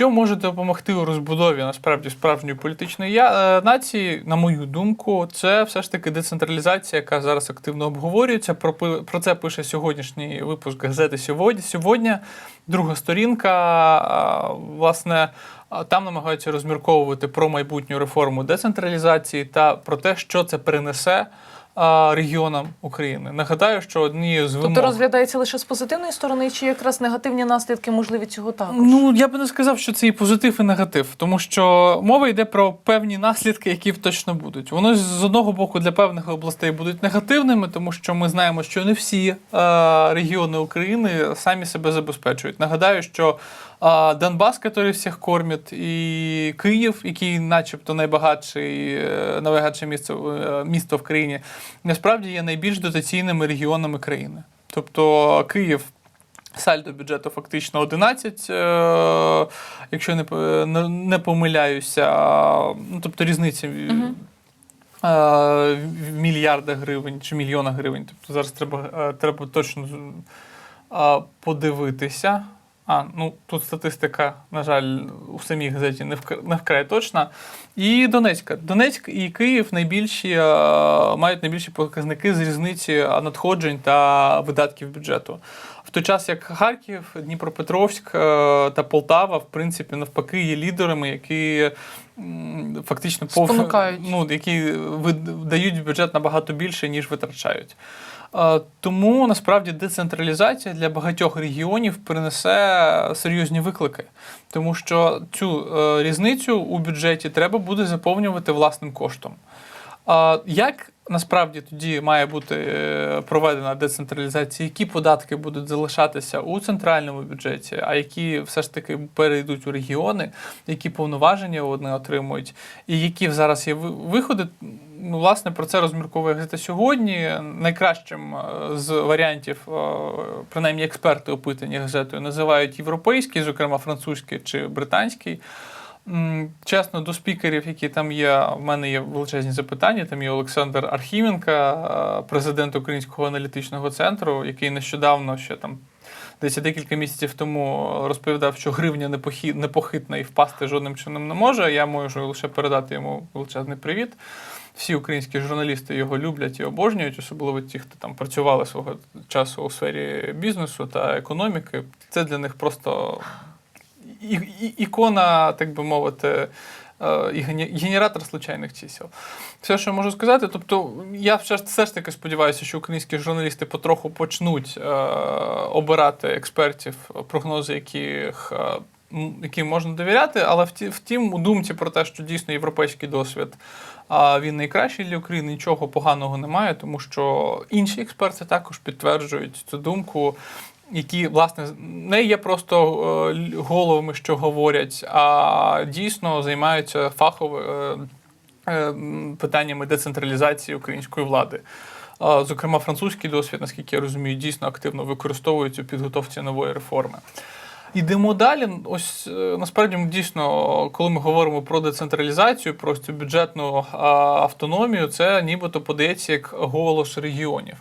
Що може допомогти у розбудові насправді справжньої політичної е, нації, на мою думку, це все ж таки децентралізація, яка зараз активно обговорюється. Про, про це пише сьогоднішній випуск газети сьогодні. Сьогодні друга сторінка. Власне, там намагаються розмірковувати про майбутню реформу децентралізації та про те, що це принесе регіонам України. Нагадаю, що однією з вимог... Тобто розглядається лише з позитивної сторони, чи якраз негативні наслідки можливі цього також? Ну, я би не сказав, що це і позитив, і негатив, тому що мова йде про певні наслідки, які точно будуть. Вони з одного боку для певних областей будуть негативними, тому що ми знаємо, що не всі е, регіони України самі себе забезпечують. Нагадаю, що е, Донбас, який всіх кормить, і Київ, який, начебто, найбагатший, е, найбагатше місто, місто в країні, насправді є найбільш дотаційними регіонами країни. Тобто Київ Сальдо бюджету фактично 11, е, якщо не, не, помиляюся. Ну, тобто різниця в- Мгм. е, в мільярдах гривень чи мільйонах гривень. Тобто зараз треба, е, треба точно подивитися. А, ну тут статистика, на жаль, у самій газеті не вкра- не вкрай точна. І Донецька. Донецьк і Київ найбільші е, мають найбільші показники з різниці надходжень та видатків бюджету. В той час як Харків, Дніпропетровськ е, та Полтава, в принципі, навпаки, є лідерами, які фактично пов- ну, які дають бюджет набагато більше, ніж витрачають. Тому насправді децентралізація для багатьох регіонів принесе серйозні виклики, тому що цю е, різницю у бюджеті треба буде заповнювати власним коштом. Як насправді тоді має бути е, проведена децентралізація? Які податки будуть залишатися у центральному бюджеті, а які все ж таки перейдуть у регіони, які повноваження вони отримують, і які зараз є ви- виходи? Ну, власне, про це розмірковує газета сьогодні. Найкращим е, з варіантів, е, принаймні експерти опитані газетою, називають європейський, зокрема французький чи британський. Чесно, до спікерів, які там є, в мене є величезні запитання. Там є Олександр Архіменка, е, президент Українського аналітичного центру, який нещодавно ще там. Десь декілька місяців тому розповідав, що гривня непохи- непохитна і впасти жодним чином не може. Я можу лише передати йому величезний привіт. Всі українські журналісти його люблять і обожнюють, особливо ті, хто там працювали свого часу у сфері бізнесу та економіки. Це для них просто ікона, так би мовити, е, і генератор случайних чисел. Все, що я можу сказати, тобто я все ж, таки сподіваюся, що українські журналісти потроху почнуть е, обирати експертів, прогнози яких. е, Яким можна довіряти, але вті- втім, у думці про те, що дійсно європейський досвід він найкращий для України, нічого поганого немає, тому що інші експерти також підтверджують цю думку, які, власне, не є просто е, головами, що говорять, а дійсно займаються фахово е, е, питаннями децентралізації української влади. Зокрема, французький досвід, наскільки я розумію, дійсно активно використовується у підготовці нової реформи. Йдемо далі. Ось насправді дійсно, коли ми говоримо про децентралізацію, про цю бюджетну автономію, це нібито подається як голос регіонів.